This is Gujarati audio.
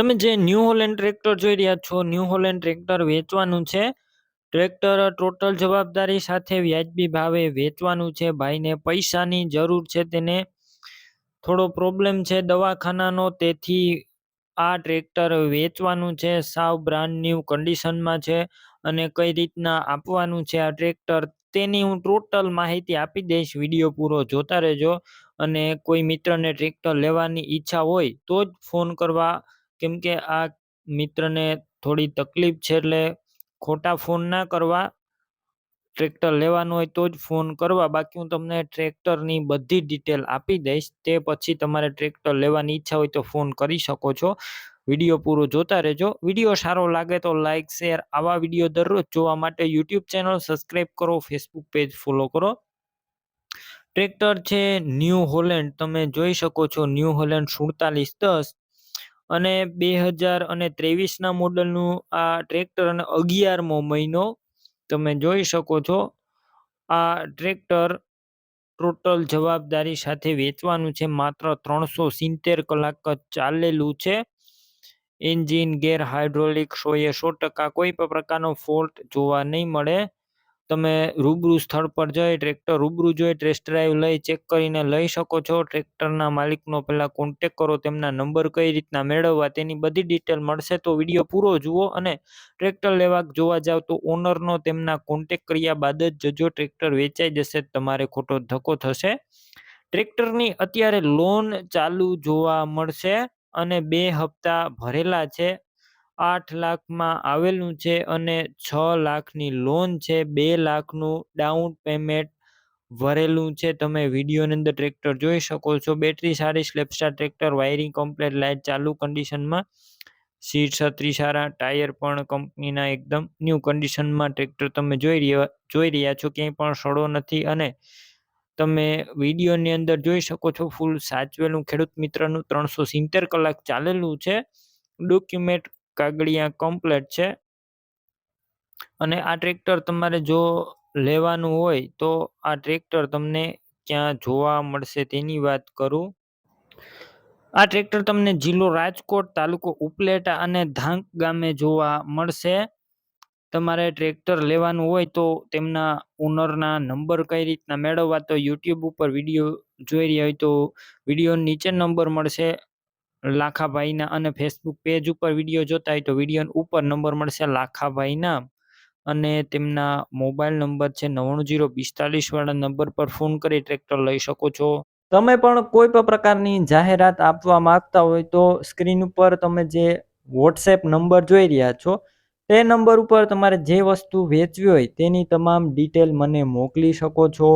તમે જે ન્યૂ હોલેન્ડ ટ્રેક્ટર જોઈ રહ્યા છો ન્યૂ હોલેન્ડ ટ્રેક્ટર વેચવાનું છે. ટ્રેક્ટર ટોટલ જવાબદારી સાથે વ્યાજબી ભાવે વેચવાનું છે. ભાઈને પૈસાની જરૂર છે, તેને થોડો પ્રોબ્લેમ છે દવાખાનાનો, તેથી આ ટ્રેક્ટર વેચવાનું છે. સાવ બ્રાન્ડ ન્યૂ કન્ડિશનમાં છે અને કઈ રીતના આપવાનું છે આ ટ્રેક્ટર તેની હું ટોટલ માહિતી આપી દઈશ. વીડિયો પૂરો જોતા રહેજો અને કોઈ મિત્રને ટ્રેક્ટર લેવાની ઈચ્છા હોય તો જ ફોન કરવા કેમ કે આ મિત્રને થોડી તકલીફ છે એટલે ખોટા ફોન ના કરવા, ટ્રેક્ટર લેવાનું હોય તો જ ફોન કરવા. બાકી હું તમને ટ્રેક્ટરની બધી ડિટેલ આપી દઈશ. તે પછી તમારે ટ્રેક્ટર લેવાની ઈચ્છા હોય તો ફોન કરી શકો છો. વીડિયો પૂરો જોતા રહેજો. વીડિયો સારો લાગે તો લાઇક શેર આવા વીડિયો દરરોજ જોવા માટે યુટ્યુબ ચેનલ સબસ્ક્રાઈબ કરો, ફેસબુક પેજ ફોલો કરો. ટ્રેક્ટર છે ન્યૂ હોલેન્ડ. તમે જોઈ શકો છો ન્યૂ હોલેન્ડ સુડતાલીસ દસ. અને બે હજાર અને ત્રેવીસના મોડલનું આ ટ્રેક્ટર અને અગિયારમો મહિનો તમે જોઈ શકો છો. આ ટ્રેક્ટર ટોટલ જવાબદારી સાથે વેચવાનું છે. માત્ર ત્રણસો સિત્તેર કલાક ચાલેલું છે. એન્જિન ગેર હાઇડ્રોલિક સો એ સો ટકા કોઈ પણ પ્રકારનો ફોલ્ટ જોવા નહીં મળે. તમે રૂબરૂ સ્થળ પર જઈ ટ્રેક્ટર રૂબરૂ જોઈ ટેસ્ટ ડ્રાઈવ લઈ ચેક કરીને લઈ શકો છો. ટ્રેક્ટરના માલિકનો પહેલાં કોન્ટેક કરો, તેમના નંબર કઈ રીતના મેળવવા તેની બધી ડિટેલ મળશે તો વીડિયો પૂરો જુઓ અને ટ્રેક્ટર લેવા જોવા જાવ તો ઓનરનો તેમના કોન્ટેક કર્યા બાદ જ જજો ટ્રેક્ટર વેચાઈ જશે તમારે ખોટો ધક્કો થશે. ટ્રેક્ટરની અત્યારે લોન ચાલુ જોવા મળશે અને બે હપ્તા ભરેલા છે. આઠ લાખમાં આવેલું છે અને છ લાખની લોન છે. બે લાખનું ડાઉન પેમેન્ટ ભરેલું છે. તમે વિડીયોની અંદર ટ્રેક્ટર જોઈ શકો છો. બેટરી સારી સ્લેપસ્ટાર ટ્રેક્ટર વાયરિંગ કમ્પ્લેટ લાઇટ ચાલુ કન્ડિશનમાં સીટ છત્રી સારા ટાયર પણ કંપનીના એકદમ ન્યૂ કન્ડિશનમાં ટ્રેક્ટર તમે જોઈ રહ્યા જોઈ રહ્યા છો. ક્યાંય પણ સડો નથી અને તમે વિડીયોની અંદર જોઈ શકો છો ફૂલ સાચવેલું ખેડૂત મિત્રનું ત્રણસો સિત્તેર કલાક ચાલેલું છે. ડોક્યુમેન્ટ કાગળિયા કમ્પ્લેટ છે. અને આ ટ્રેક્ટર તમારે જો લેવાનું હોય તો આ ટ્રેક્ટર તમને ક્યાં જોવા મળશે તેની વાત કરું. આ ટ્રેક્ટર તમને જિલ્લો રાજકોટ તાલુકો ઉપલેટા અને ધાંક ગામે જોવા મળશે. તમારે ટ્રેક્ટર લેવાનું હોય તો તેમના ઓનરના નંબર કઈ રીતના મેળવવા તો યુટ્યુબ ઉપર વીડિયો જોઈ રહ્યા હોય તો વીડિયો નીચે નંબર મળશે. લાખાભાઈના અને ફેસબુક પેજ ઉપર વીડિયો જોતા હોય તો વીડિયો ઉપર નંબર મળશે લાખાભાઈના. અને તેમના મોબાઈલ નંબર છે નવ્વાણું જીરો પિસ્તાલીસ વાળા નંબર પર ફોન કરી ટ્રેક્ટર લઈ શકો છો. તમે પણ કોઈ પણ પ્રકારની જાહેરાત આપવા માંગતા હોય તો સ્ક્રીન ઉપર તમે જે વોટ્સએપ નંબર જોઈ રહ્યા છો, તે નંબર ઉપર તમારે જે વસ્તુ વેચવી હોય તેની તમામ ડિટેલ મને મોકલી શકો છો.